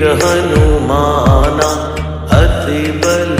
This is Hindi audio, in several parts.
वीर हनुमाना अति बलवाना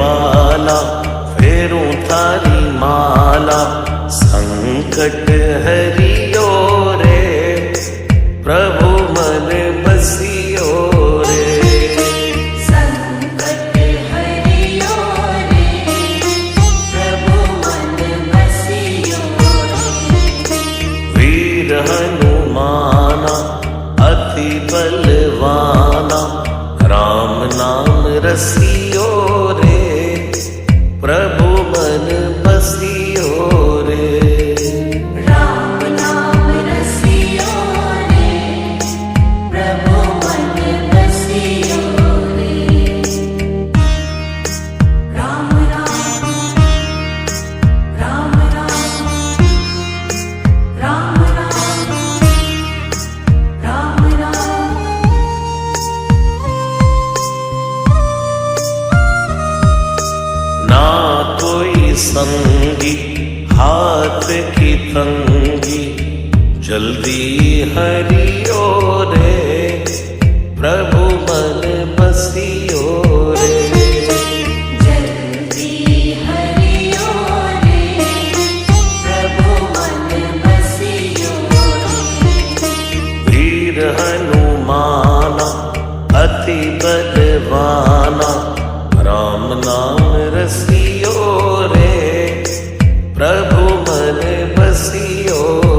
बाला फेरू थारी माला संकट हरियो रे प्रभु मन बसियो रे संकट हरियो रे प्रभु मन बसियो वीर हनुमाना अति बलवाना राम नाम रसियो रे प्रभु संगी हाथ की तंगी। जल्दी हरियो रे प्रभु मन बसियो रे हरि પ્રભુ મને બસિયો.